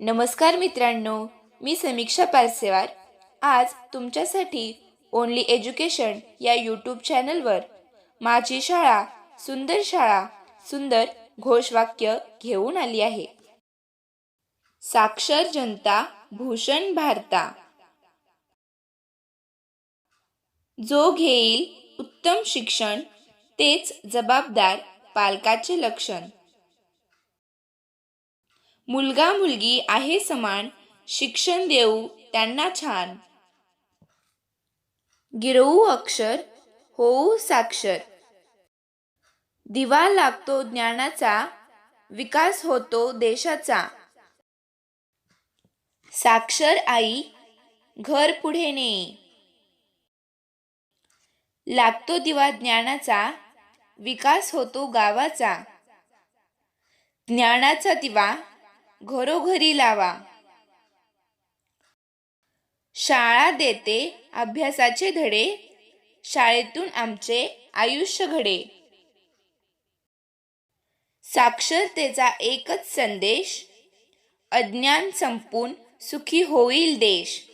नमस्कार मित्रांनो मी समीक्षा पारसेवार. आज तुमच्यासाठी ओनली एज्युकेशन या यूट्यूब चॅनलवर माझी शाळा सुंदर शाळा सुंदर घोषवाक्य घेऊन आली आहे. साक्षर जनता भूषण भारता. जो घेईल उत्तम शिक्षण तेच जबाबदार पालकाचे लक्षण. मुलगा मुलगी आहे समान शिक्षण देऊ त्यांना छान. गिरवू अक्षर होऊ साक्षर. दिवा लागतो ज्ञानाचा विकास होतो देशाचा. साक्षर आई घर पुढे ने. लागतो दिवा ज्ञानाचा विकास होतो गावाचा. ज्ञानाचा दिवा घरोघरी लावा. शाळा देते अभ्यासाचे धडे शाळेतून आमचे आयुष्य घडे. साक्षरतेचा एकच संदेश अज्ञान संपून सुखी होईल देश.